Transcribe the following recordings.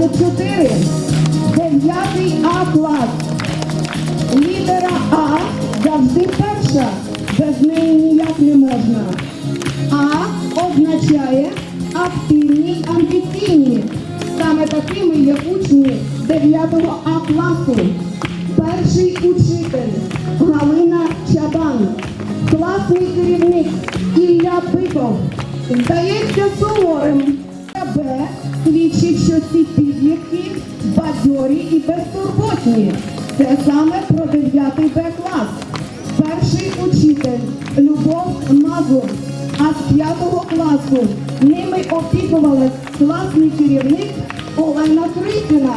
24. Дев'ятий А клас. Літера А завжди перша. Без неї ніяк не можна. А означає активні амбіційні. Саме такими є учні 9 А класу. Перший учитель Галина Чабан. Класний керівник Ілля Биков. Здається суворим. Б свідчить, що ці підлітки бадьорі і безтурботні. Це саме про 9 Б клас. Перший учитель Любов Мазур. А з 5 класу ними опікувалась класний керівник Олена Критіна.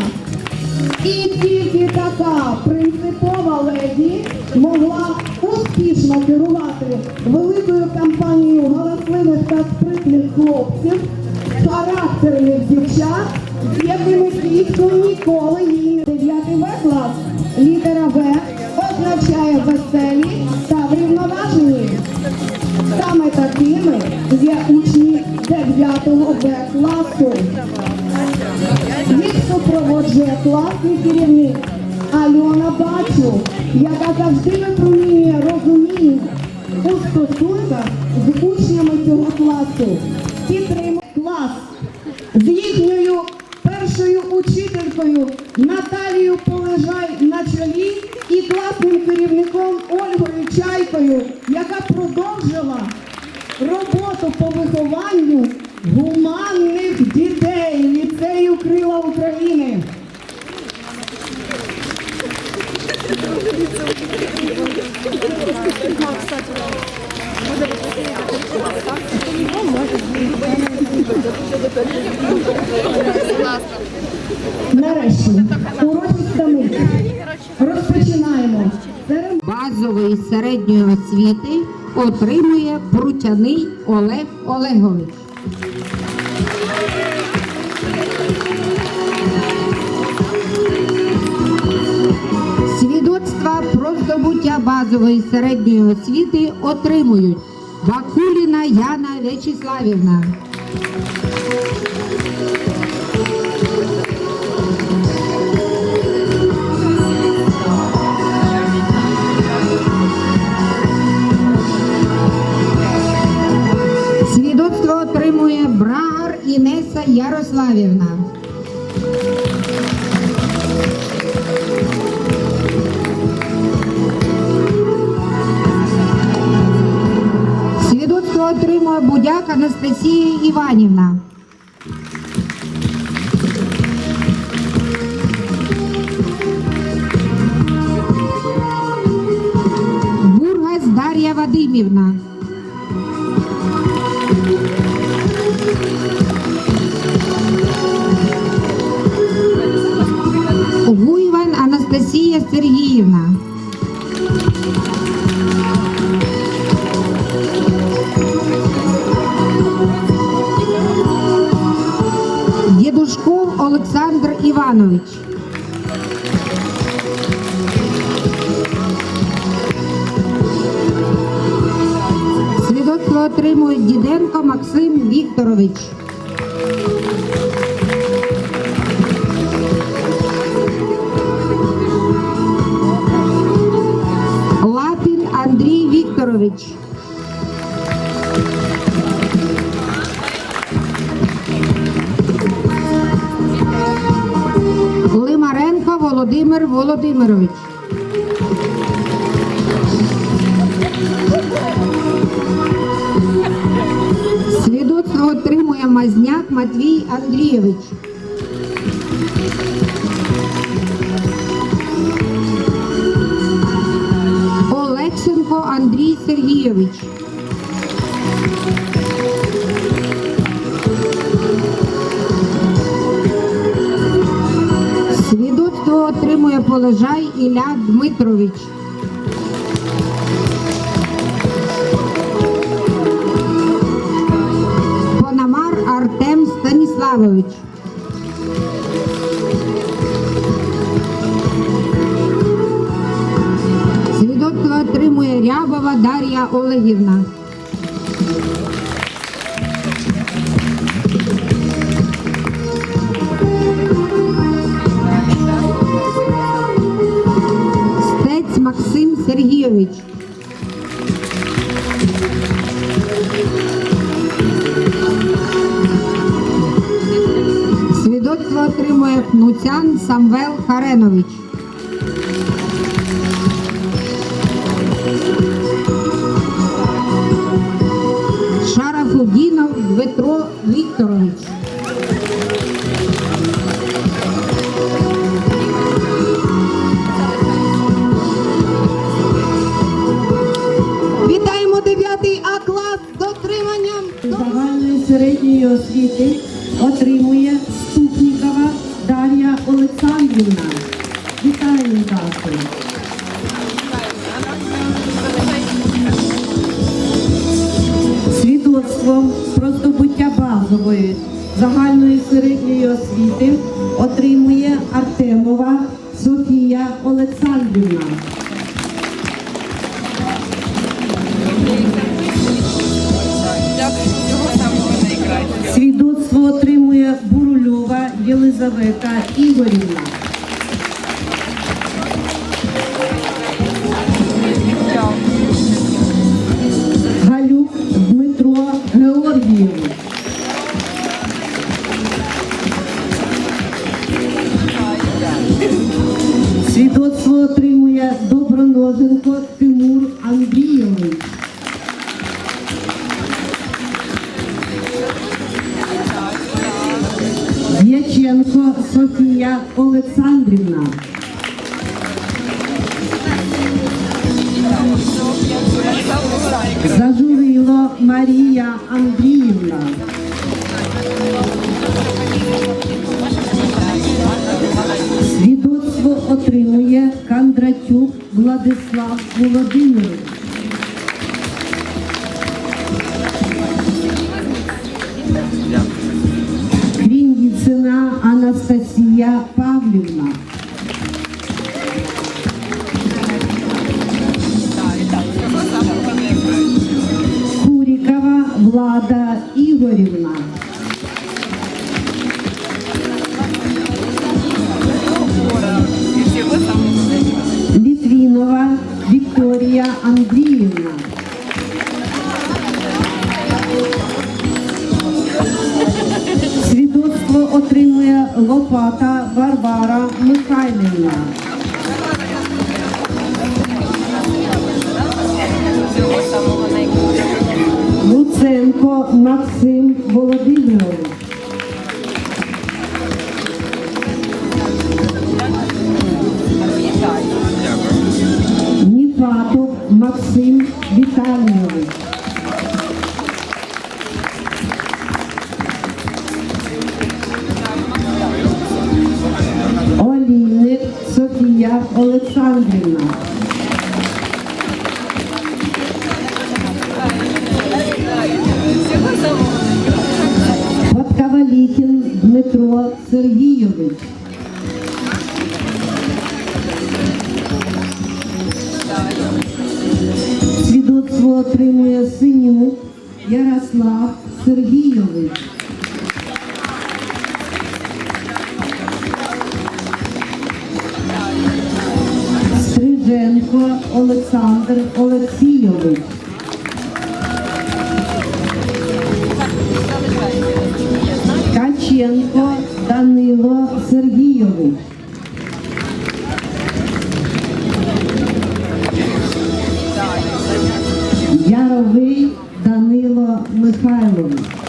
І тільки така принципова леді могла успішно керувати великою кампанією галасливих та спритних хлопців, характерних дівчат, з якими ніколи її не 9 В клас. Літера В означає веселі та врівноважені. Саме такими є учні 9 В класу. Їх супроводжує класний керівник Альона Бачу, яка завжди випромінює розуміння у стосунках з учнями цього класу. Базової середньої освіти отримує Прутяний Олег Олегович. Свідоцтва про здобуття базової середньої освіти отримують Бакуліна Яна В'ячеславівна. Свідоцтво отримує Брагар Інеса Ярославівна. Свідоцтво отримує Будяк Анастасія Іванівна. Бургас Дар'я Вадимівна. Сергіївна. Дідушков Олександр Іванович. Свідоцтво отримує Діденко Максим Вікторович. Вікторович. Лимаренко Володимир Володимирович. Свідоцтво отримує Мазняк Матвій Андрійович. Андрій Сергійович. Свідоцтво отримує Полежай Ілля Дмитрович. Пономар Артем Станіславович. Дар'я Олегівна. Стець Максим Сергійович. Свідоцтво отримує Пнуцян Самвел Харенович. Дмитро Вікторович. Вітаємо 9 А клас з дотриманням загальної середньої освіти отримує Ступнікова Дар'я Олександрівна. Вітаємо Дашу. Середньої освіти отримує Артемова Софія Олександрівна. Свідоцтво отримує Бурульова Єлизавета Ігорівна. Зажурило Марія Андріївна. Свідоцтво отримує Кондратюк Владислав Володимирович. Кріндіцина Анастасія Павлівна. Влада Ігорівна. Літвінова Вікторія Андріївна. Свідоцтво отримує Лопата Варвара Михайлівна. Максим Володимирович. Ніфатов Максим Віталійович. Олійник Софія Олександрівна. Олександр Олексійович. Каченко Данило Сергійович. Яровий Данило Михайлович.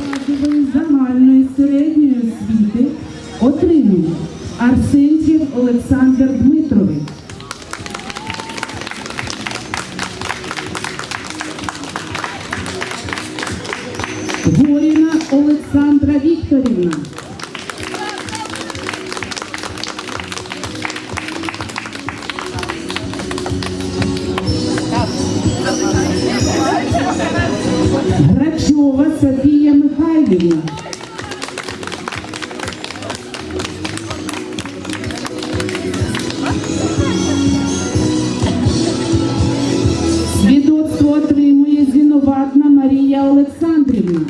Базової загальної середньої освіти отримує Арсентів Олександр Дмитрович. Горіна Олександра Вікторівна. Марія Олександрівна.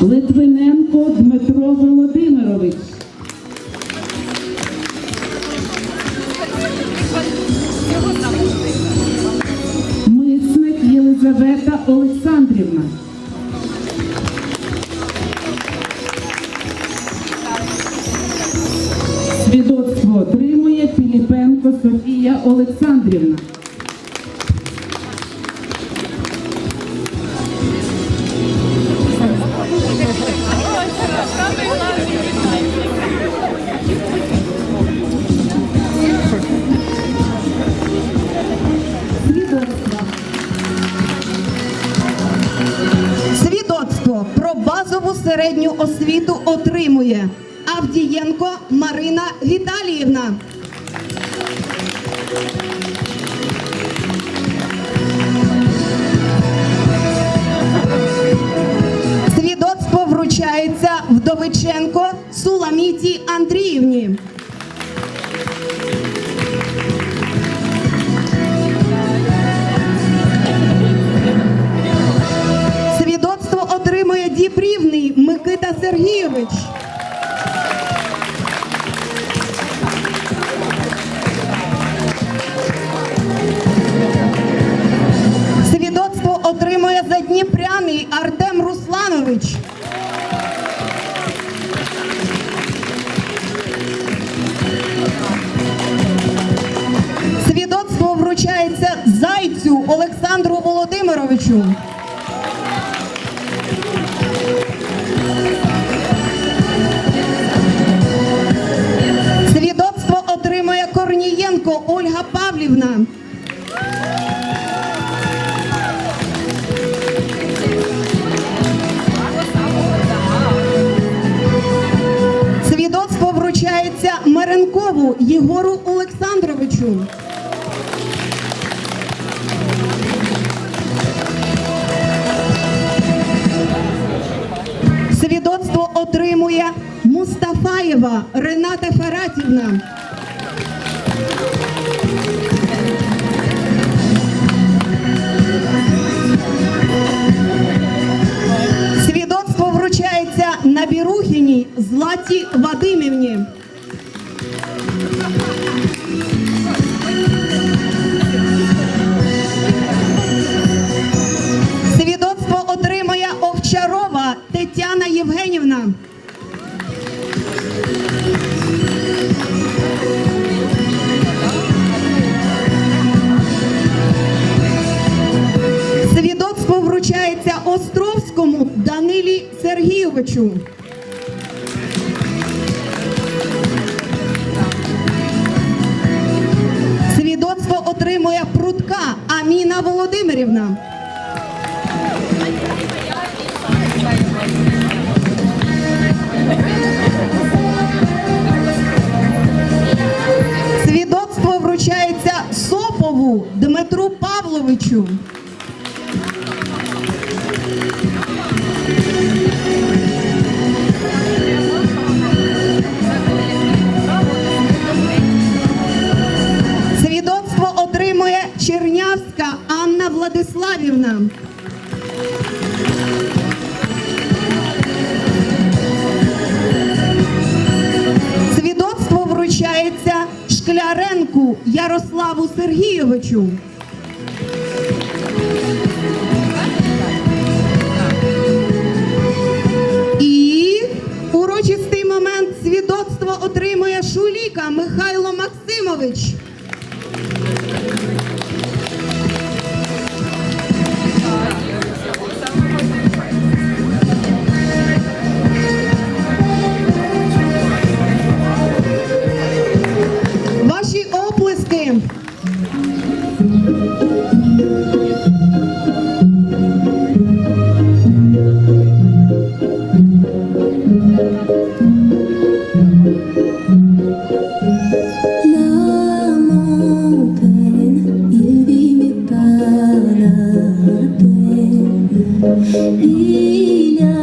Литвиненко Дмитро Володимирович. Мисник Єлизавета Олександрівна. Середню освіту отримує Авдієнко Марина Віталіївна. Свідоцтво вручається Вдовиченко Суламіті Андріївні. Дібрівний Микита Сергійович. Єгору Олександровичу. Свідоцтво отримує Мустафаєва Рената Фаратівна. Свідоцтво вручається Набірухіній Златі Вадимівні. Ткачу. Свідоцтво отримує прутка Аміна Володимирівна. Свідоцтво вручається Сопову Дмитру Павловичу. Чернявська Анна Владиславівна. Свідоцтво вручається Шкляренку Ярославу Сергійовичу. І урочистий момент свідоцтво отримує Шуліка Михайло Максимович. نبينا